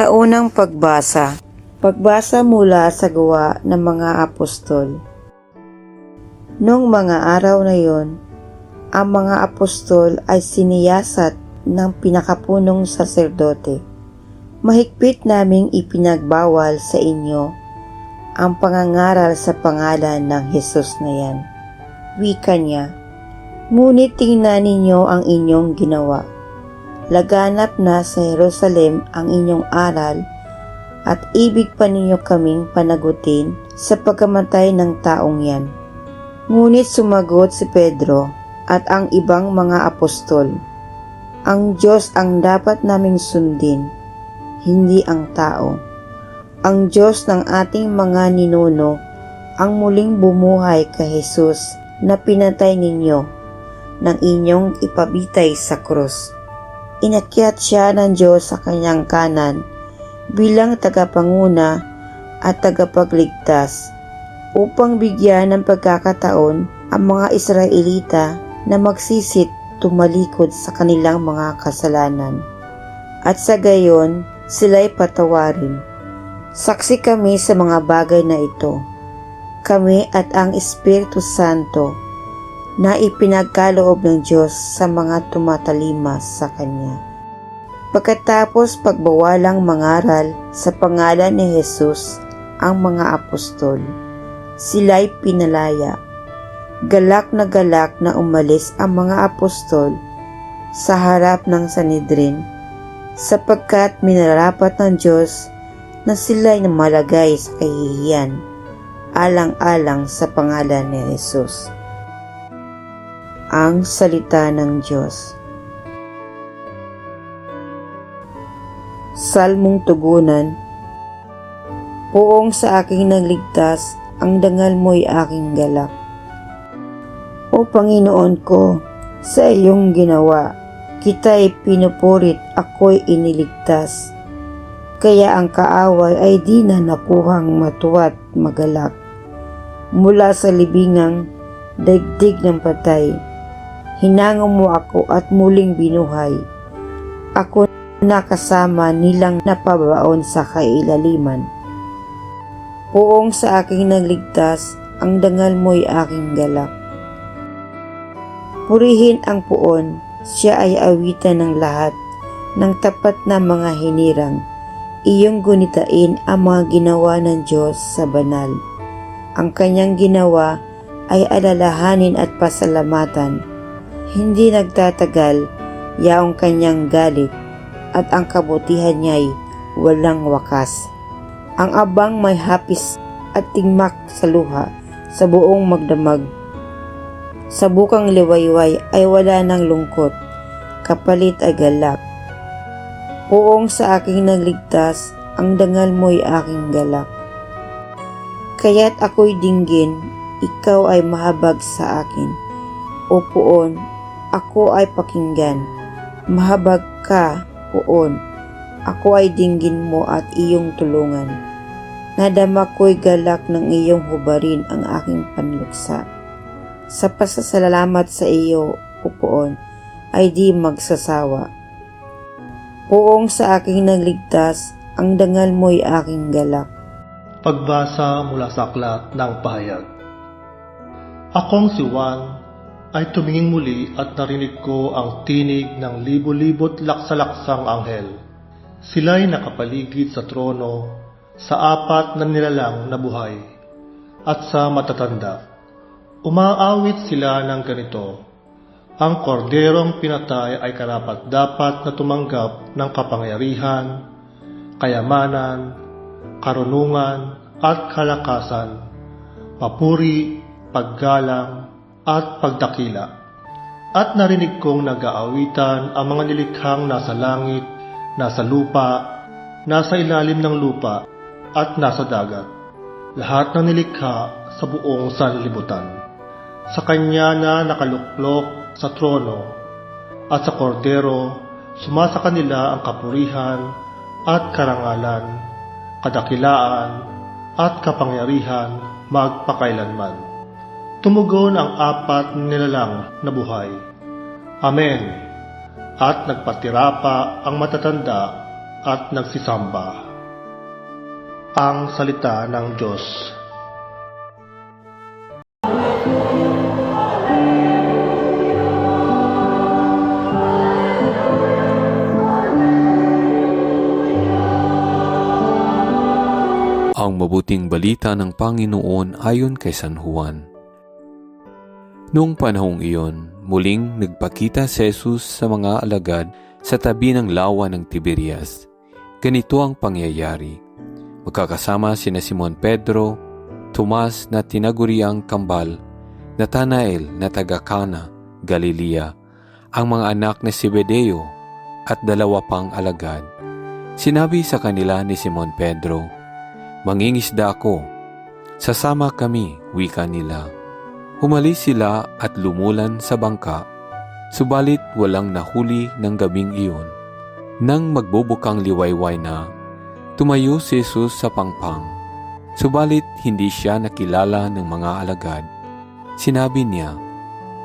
Taunang pagbasa Pagbasa mula sa gawa ng mga apostol. Noong mga araw na yon, ang mga apostol ay siniyasat ng pinakapunong saserdote. Mahigpit naming ipinagbawal sa inyo ang pangangaral sa pangalan ng Hesus na yan. Wika niya, Ngunit tingnan ninyo ang inyong ginawa. Laganap na sa Jerusalem ang inyong aral at ibig pa ninyo kaming panagutin sa pagkamatay ng taong yan. Ngunit sumagot si Pedro at ang ibang mga apostol, Ang Diyos ang dapat naming sundin, hindi ang tao. Ang Diyos ng ating mga ninuno ang muling bumuhay kay Jesus na pinatay ninyo ng inyong ipabitay sa krus. Inakyat siya ng Diyos sa kanyang kanan bilang tagapanguna at tagapagligtas upang bigyan ng pagkakataon ang mga Israelita na magsisit tumalikod sa kanilang mga kasalanan. At sa gayon, sila'y patawarin. Saksi kami sa mga bagay na ito. Kami at ang Espiritu Santo na ipinagkaloob ng Diyos sa mga tumatalima sa Kanya. Pagkatapos pagbawalang mangaral sa pangalan ni Jesus ang mga apostol, sila'y pinalaya. Galak na galak na umalis ang mga apostol sa harap ng Sanedrin sapagkat minarapat ng Diyos na sila'y malagay sa kahihiyan alang-alang sa pangalan ni Jesus. Ang Salita ng Diyos Salmong Tugunan Poong sa aking nagligtas, ang dangal mo'y aking galak. O Panginoon ko, sa iyong ginawa, kita'y pinupurit, ako'y iniligtas. Kaya ang kaaway ay di na nakuhang matuwat magalak. Mula sa libingang daigdig ng patay, hinango mo ako at muling binuhay. Ako nakasama nilang napabaon sa kailaliman. Poong sa aking nagligtas, ang dangal mo'y aking galak. Purihin ang puon, siya ay awitan ng lahat, ng tapat na mga hinirang. Iyong gunitain ang mga ginawa ng Diyos sa banal. Ang kanyang ginawa ay alalahanin at pasalamatan. Hindi nagtatagal, yaong kanyang galit, at ang kabutihan niya'y walang wakas. Ang abang may hapis at tingmak sa luha sa buong magdamag. Sa bukang liwayway ay wala ng lungkot, kapalit ay galak. Poong sa aking nagligtas, ang dangal mo'y aking galak. Kaya't ako'y dinggin, ikaw ay mahabag sa akin. O poon, ako ay pakinggan. Mahabag ka, poon. Ako ay dinggin mo at iyong tulungan. Nadama ko'y galak ng iyong hubarin ang aking panluksa. Sa pasasalamat sa iyo, upoon, ay di magsasawa. Poong sa aking nagligtas, ang dangal mo'y aking galak. Pagbasa mula sa aklat ng pahayag. Akong si Juan ay tumingin muli at narinig ko ang tinig ng libo-libot laksalaksang anghel. Sila'y nakapaligid sa trono, sa apat na nilalang na buhay, at sa matatanda. Umaawit sila ng ganito, Ang korderong pinatay ay karapat-dapat na tumanggap ng kapangyarihan, kayamanan, karunungan at kalakasan, papuri, paggalang, at pagdakila. At narinig kong nag-aawitan ang mga nilikhang nasa langit, nasa lupa, nasa ilalim ng lupa, at nasa dagat. Lahat ng nilikha sa buong sanlibutan. Sa kanya na nakaluklok sa trono at sa kordero, sumasa kanila ang kapurihan at karangalan, kadakilaan at kapangyarihan magpakailanman. Tumugon ang apat nilalang na buhay. Amen. At nagpatira pa ang matatanda at nagsisamba. Ang Salita ng Diyos. Ang mabuting balita ng Panginoon ayon kay San Juan. Noong panahong iyon, muling nagpakita si Jesus sa mga alagad sa tabi ng lawa ng Tiberias. Ganito ang pangyayari. Magkakasama sina Simon Pedro, Tomas na tinaguriang kambal, Nathanael na taga Cana, Galilea, ang mga anak ni Zebedeo at dalawa pang alagad. Sinabi sa kanila ni Simon Pedro, Mangingisda ako. Sasama kami, wika nila. Humalis sila at lumulan sa bangka, subalit walang nahuli ng gabing iyon. Nang magbubukang liwayway na, tumayo si Jesus sa pangpang. Subalit hindi siya nakilala ng mga alagad. Sinabi niya,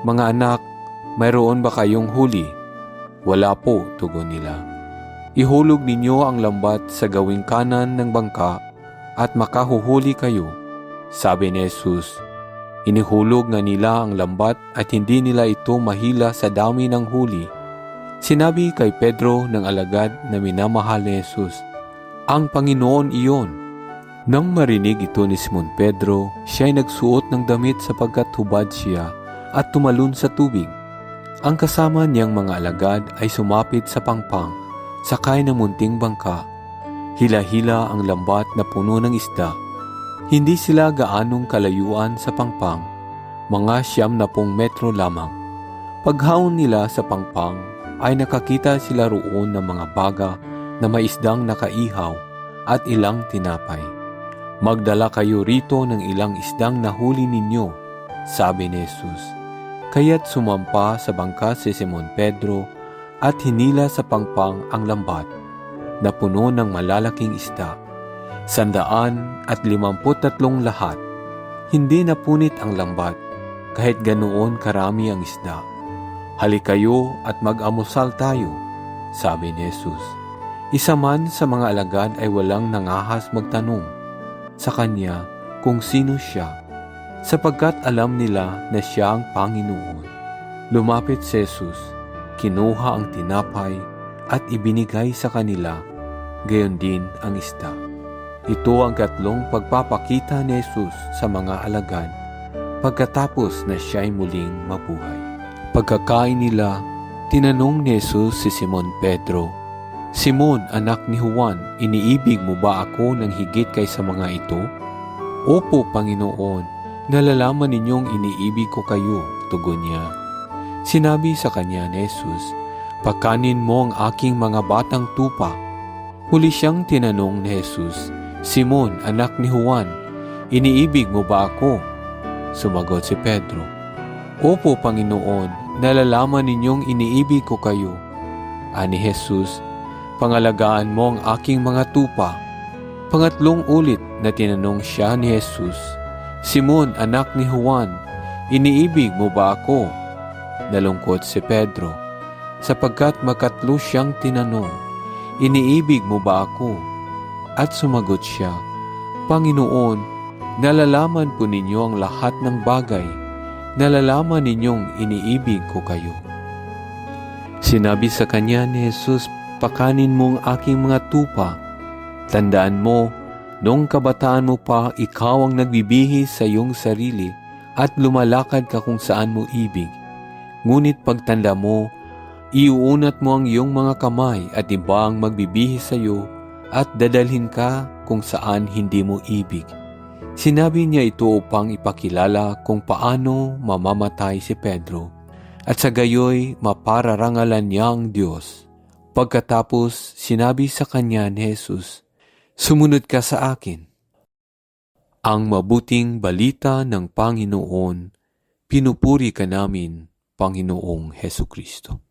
Mga anak, mayroon ba kayong huli? Wala po, tugon nila. Ihulog ninyo ang lambat sa gawing kanan ng bangka at makahuhuli kayo. Sabi ni Jesus, inihulog nga nila ang lambat at hindi nila ito mahila sa dami ng huli. Sinabi kay Pedro ng alagad na minamahal ni Jesus, Ang Panginoon iyon. Nang marinig ito ni Simon Pedro, siya ay nagsuot ng damit sapagkat hubad siya at tumalon sa tubig. Ang kasama niyang mga alagad ay sumapit sa pangpang, sakay ng munting bangka Hila-hila ang lambat na puno ng isda. Hindi sila gaanong kalayuan sa pangpang, mga siyam na pong metro lamang. Paghaon nila sa pangpang ay nakakita sila roon ng mga baga na may isdang nakaihaw at ilang tinapay. Magdala kayo rito ng ilang isdang nahuli ninyo, sabi ni Jesus. Kaya't sumampa sa bangka si Simon Pedro at hinila sa pangpang ang lambat na puno ng malalaking isda. Sandaan at limamput tatlong lahat. Hindi napunit ang lambat, kahit ganoon karami ang isda. Halik kayo at mag-amusal tayo, sabi ni Jesus. Isa man sa mga alagad ay walang nangahas magtanong sa kanya kung sino siya, sapagkat alam nila na siya ang Panginoon. Lumapit si Jesus, kinuha ang tinapay at ibinigay sa kanila, gayon din ang isda. Ito ang katlong pagpapakita ni Jesus sa mga alagad pagkatapos na siya ay muling mabuhay. Pagkakain nila, tinanong ni Jesus si Simon Pedro, Simon, anak ni Juan, iniibig mo ba ako ng higit kaysa mga ito? Opo, Panginoon, nalalaman ninyong iniibig ko kayo, tugon niya. Sinabi sa kanya ni Jesus, Pakanin mo ang aking mga batang tupa. Huli siyang tinanong ni Jesus, Simon, anak ni Juan, iniibig mo ba ako? Sumagot si Pedro, Opo, Panginoon, nalalaman ninyong iniibig ko kayo. Ani Jesus, pangalagaan mo ang aking mga tupa. Pangatlong ulit na tinanong siya ni Jesus, Simon, anak ni Juan, iniibig mo ba ako? Nalungkot si Pedro, sapagkat makatlo siyang tinanong, iniibig mo ba ako? At sumagot siya, Panginoon, nalalaman po ninyo ang lahat ng bagay, nalalaman ninyong iniibig ko kayo. Sinabi sa kanya ni Jesus, pakanin mo ang aking mga tupa. Tandaan mo, noong kabataan mo pa, ikaw ang nagbibihis sa iyong sarili at lumalakad ka kung saan mo ibig. Ngunit pagtanda mo, iuunat mo ang iyong mga kamay at iba ang magbibihis sa iyo at dadalhin ka kung saan hindi mo ibig. Sinabi niya ito upang ipakilala kung paano mamamatay si Pedro at sa gayoy mapararangalan niya ang Diyos. Pagkatapos sinabi sa kanya ni Jesus, Sumunod ka sa akin. Ang mabuting balita ng Panginoon, pinupuri ka namin, Panginoong Heso Kristo.